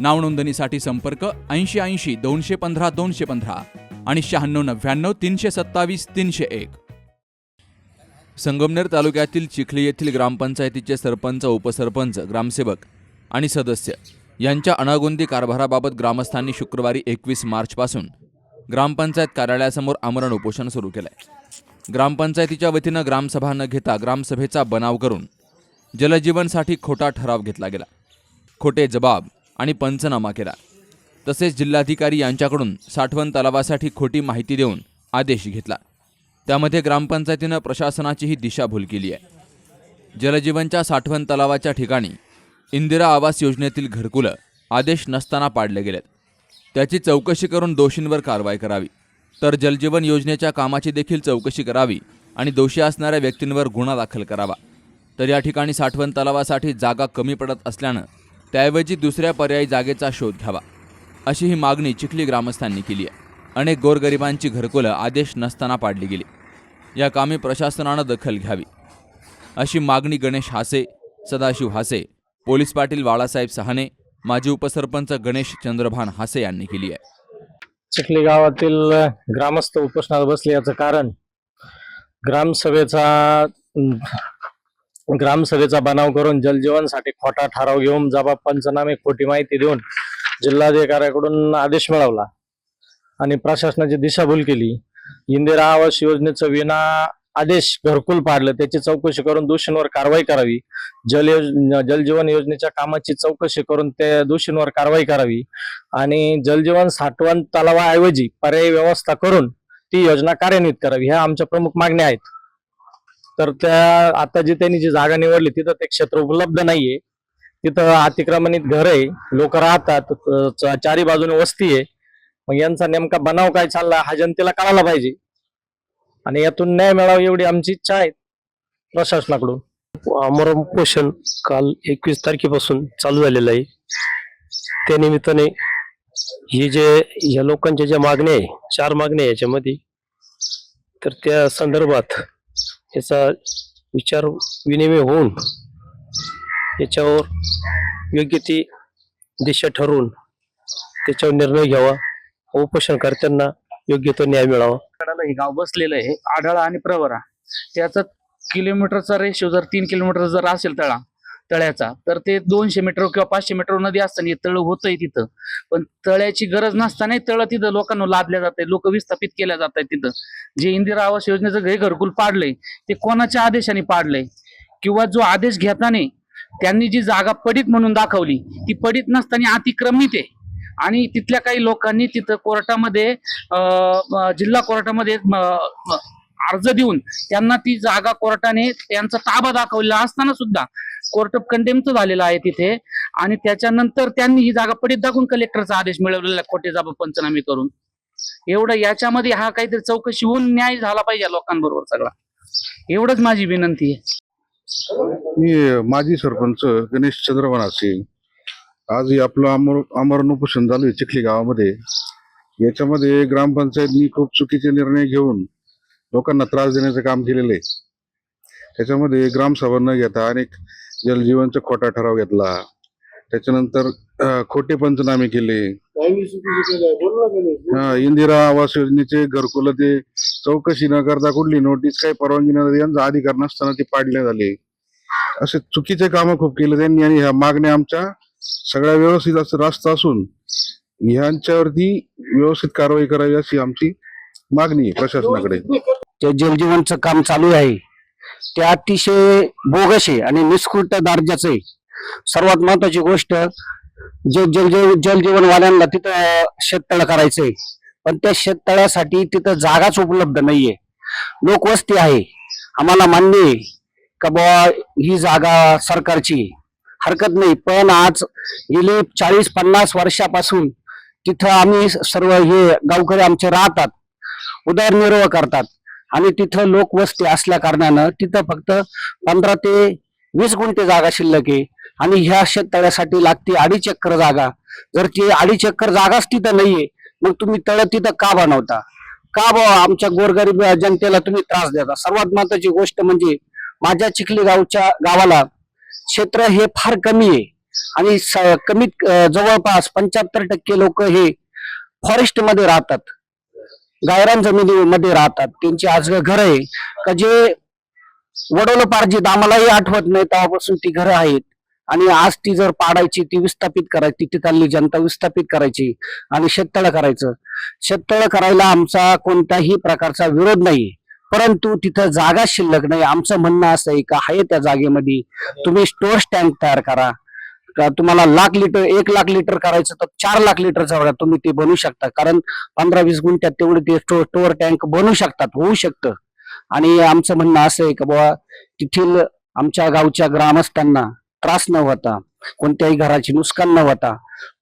नावनोंदणीसाठी संपर्क ऐंशी ऐंशी दोनशे पंधरा दोनशे पंधरा आणि शहाण्णव नव्याण्णव तीनशे सत्तावीस तीनशे एक. संगमनेर तालुक्यातील चिखली येथील ग्रामपंचायतीचे सरपंच उपसरपंच ग्रामसेवक आणि सदस्य यांच्या अनागोंदी कारभाराबाबत ग्रामस्थांनी शुक्रवारी एकवीस मार्चपासून ग्रामपंचायत कार्यालयासमोर आमरण उपोषण सुरू केलंय. ग्रामपंचायतीच्या वतीनं ग्रामसभा न घेता ग्रामसभेचा बनाव करून जलजीवनसाठी खोटा ठराव घेतला गेला. खोटे जबाब आणि पंचनामा केला. तसेच जिल्हाधिकारी यांच्याकडून साठवण तलावासाठी खोटी माहिती देऊन आदेश घेतला. त्यामध्ये ग्रामपंचायतीनं प्रशासनाचीही दिशाभूल केली आहे. जलजीवनच्या साठवण तलावाच्या ठिकाणी इंदिरा आवास योजनेतील घरकुलं आदेश नसताना पाडले गेलेत. त्याची चौकशी करून दोषींवर कारवाई करावी. तर जलजीवन योजनेच्या कामाची देखील चौकशी करावी आणि दोषी असणाऱ्या व्यक्तींवर गुन्हा दाखल करावा. तर या ठिकाणी साठवण तलावासाठी जागा कमी पडत असल्यानं त्याऐवजी दुसऱ्या पर्यायी जागेचा शोध घ्यावा. अशी ही मागणी चिखली ग्रामस्थांनी केली आहे. अनेक गोरगरिबांची घरकुलं आदेश नसताना पाडली गेली. या कामी प्रशासनानं दखल घ्यावी. अशी मागणी गणेश हासे सदाशिव हासे पोलीस पाटील बाळासाहेब सहाने माजी उपसरपंच गणेश चंद्रभान हासे यांनी केली आहे. चिखली गावातील ग्रामस्थ उपोषणात बसले याचं कारण ग्रामसभेचा ग्रामसभेचा बनाव करून जलजीवनसाठी खोटा ठराव घेऊन जबाब पंचनामे खोटी माहिती देऊन जिल्हाधिकाऱ्याकडून आदेश मिळवला आणि प्रशासनाची दिशाभूल केली. इंदिरा आवास योजनेचं विना आदेश घरकुल पाडलं त्याची चौकशी करून दोषींवर कारवाई करावी. जल जलजीवन योजनेच्या कामाची चौकशी करून त्या दोषींवर कारवाई करावी आणि जलजीवन साठवण तलावाऐवजी पर्यायी व्यवस्था करून ती योजना कार्यान्वित करावी. ह्या आमच्या प्रमुख मागण्या आहेत. तर त्या आता जी त्यांनी जी जागा निवडली तिथं ते क्षेत्र उपलब्ध नाहीये. तिथं अतिक्रमणित घर आहे. लोक राहतात. चारी बाजूने वस्ती आहे. मग यांचा नेमका बनाव काय चालला हा जनतेला कळायला पाहिजे. आणि यातून न्याय मिळावा एवढी आमची इच्छा आहे प्रशासनाकडून. आमरण पोषण काल एकवीस तारखेपासून चालू झालेलं आहे. त्या निमित्ताने हे जे या लोकांच्या ज्या मागण्या आहे चार मागण्या आहे याच्यामध्ये तर त्या संदर्भात याचा विचार विनिमय होऊन याच्यावर योग्य ती दिशा ठरवून त्याच्यावर निर्णय घ्यावा. उपोषणकर्त्यांना योग्य तो न्याय मिळावा. कडाला हे गाव बसलेलं आहे आढळा आणि प्रवरा. त्याचा किलोमीटरचा रेशो जर तीन किलोमीटर जर असेल तळा तळ्याचा. तर ते दोनशे मीटर किंवा पाचशे मीटर नदी असताना तळ होतंय तिथं. पण तळ्याची गरज नसताना तळ तिथं लोकांना लादल्या जात लोक विस्थापित केल्या जात आहेत तिथं. जे इंदिरा आवास योजनेचं हे घरकुल पाडलंय ते कोणाच्या आदेशाने पाडलंय? किंवा जो आदेश घेताना त्यांनी जी जागा पडीत म्हणून दाखवली ती पडीत नसताना अतिक्रमित आहे. आणि तिथल्या काही लोकांनी तिथं कोर्टामध्ये अं, जिल्हा कोर्टामध्ये अर्ज देऊन त्यांना ती जागा कोर्टाने त्यांचा ताबा दाखवलेला असताना सुद्धा कोर्ट ऑफ कंटेमचं झालेलं आहे तिथे. आणि त्याच्यानंतर त्यांनी ही जागा पडीत दाखवून कलेक्टरचा आदेश मिळवलेला खोटे जाबा पंचनामे करून. एवढं याच्यामध्ये हा काहीतरी चौकशी होऊन न्याय झाला पाहिजे लोकांबरोबर सगळा. एवढंच माझी विनंती आहे. मी माजी सरपंच गणेश चंद्रवनाचे आज आपलं अमर अमरण उपोषण झालंय आहे चिखली गावामध्ये. याच्यामध्ये ग्रामपंचायतनी खूप चुकीचे निर्णय घेऊन लोकांना त्रास देण्याचं काम केलेलं आहे. त्याच्यामध्ये ग्रामसभा न घेता अनेक जलजीवनचा खोटा ठराव घेतला. त्याच्यानंतर खोटे पंचनामे केले. हा इंदिरा आवास योजनेचे घरकुलं ते चौकशी न करता कुठली नोटीस काही परवानगी न यांचा अधिकार नसताना ते पाडले झाले. असे चुकीचे कामं खूप केले त्यांनी आणि ह्या मागण्या आमच्या सगळ्या व्यवस्थित असं रास्त असून ह्यांच्यावरती व्यवस्थित कारवाई करावी अशी आमची मागणी आहे प्रशासनाकडे. जे जलजीवनचं काम चालू आहे. ते अतिशय बोगस आहे आणि निष्कृत दर्जाचं आहे. सर्वात महत्वाची गोष्ट जे जल जलजीवन वाल्यांना तिथं शेततळ करायचंय पण त्या शेततळ्यासाठी तिथं जागाच उपलब्ध नाहीये. लोकवस्ती आहे. आम्हाला मान्य आहे का बुवा ही जागा सरकारची? हरकत नाही. पण आज गेले चाळीस पन्नास वर्षापासून तिथं आम्ही सर्व हे गावकरी आमचे राहतात. उदरनिर्वाह करतात. आणि तिथं लोकवस्ती असल्या कारणानं तिथं फक्त पंधरा ते वीस गुंठे जागा शिल्लक आहे. आणि ह्या शेततळ्यासाठी लागते अडीच एकर जागा. जर ती अडीच एकर जागाच तिथं नाहीये मग तुम्ही तळ तिथं का बनवता? का बुवा आमच्या गोरगरीब जनतेला तुम्ही त्रास देता? सर्वात महत्वाची गोष्ट म्हणजे माझ्या चिखली गावच्या गावाला क्षेत्र हे फार कमी आहे. आणि स- कमीत जवळपास पंच्याहत्तर टक्के लोक हे फॉरेस्टमध्ये राहतात. गायरान जमिनीमध्ये राहतात. त्यांची आज घर आहे. का जे वडोलोपार्जित आम्हालाही आठवत नाही तेव्हापासून ती घरं आहेत. आणि आज ती जर पाडायची ती विस्थापित करायची तिथली जनता विस्थापित करायची आणि शेततळं करायचं. शेततळं करायला आमचा कोणत्याही प्रकारचा विरोध नाही. परंतु तिथं जागा शिल्लक नाही. आमचं म्हणणं असं आहे का आहे त्या जागेमध्ये. तुम्ही स्टोअर स्टँड तयार करा. का तुम्हाला लाख लिटर एक लाख लिटर करायचं तर चार लाख लिटरचा बघा तुम्ही ते बनवू शकता. कारण पंधरा वीस गुंठ्यात तेवढे ते स्टोअर टँक बनवू शकतात होऊ शकतं. आणि आमचं म्हणणं असं आहे की बाबा तिथील आमच्या गावच्या ग्रामस्थांना त्रास न होता कोणत्याही घराची नुकसान न होता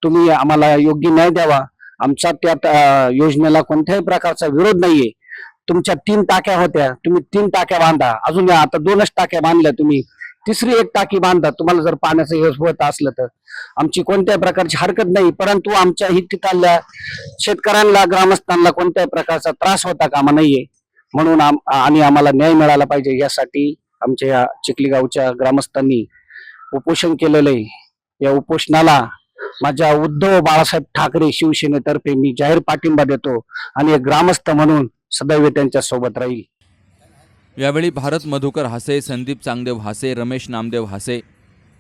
तुम्ही आम्हाला योग्य न्याय द्यावा. आमचा त्या योजनेला कोणत्याही प्रकारचा विरोध नाहीये. तुमच्या तीन टाक्या होत्या तुम्ही तीन टाक्या बांधा. अजून आता दोनच टाक्या बांधल्या तुम्ही. तिसरी एक टाकी बांधतात. तुम्हाला जर पाण्याचं हे होत असलं तर. आमची कोणत्याही प्रकारची हरकत नाही परंतु आमच्या ही तिथल्या शेतकऱ्यांना ग्रामस्थांना कोणत्याही प्रकारचा त्रास होता कामा नाहीये म्हणून आम- आणि आम्हाला न्याय मिळाला पाहिजे यासाठी आमच्या या चिखली गावच्या ग्रामस्थांनी उपोषण केलेलं आहे. या उपोषणाला माझ्या उद्धव बाळासाहेब ठाकरे शिवसेनेतर्फे मी जाहीर पाठिंबा देतो आणि एक ग्रामस्थ म्हणून सदैव त्यांच्यासोबत राहील. यावेळी भारत मधुकर हासे संदीप चांगदेव हासे रमेश नामदेव हासे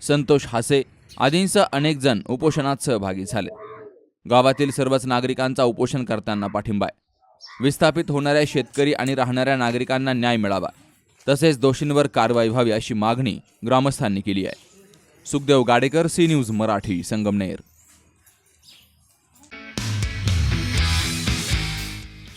संतोष हासे आदींसह अनेक जण उपोषणात सहभागी झाले. गावातील सर्वच नागरिकांचा उपोषण करताना पाठिंबा आहे. विस्थापित होणाऱ्या शेतकरी आणि राहणाऱ्या नागरिकांना न्याय मिळावा तसेच दोषींवर कारवाई व्हावी अशी मागणी ग्रामस्थांनी केली आहे. Sukhdev Gadekar C news Marathi Sangamner.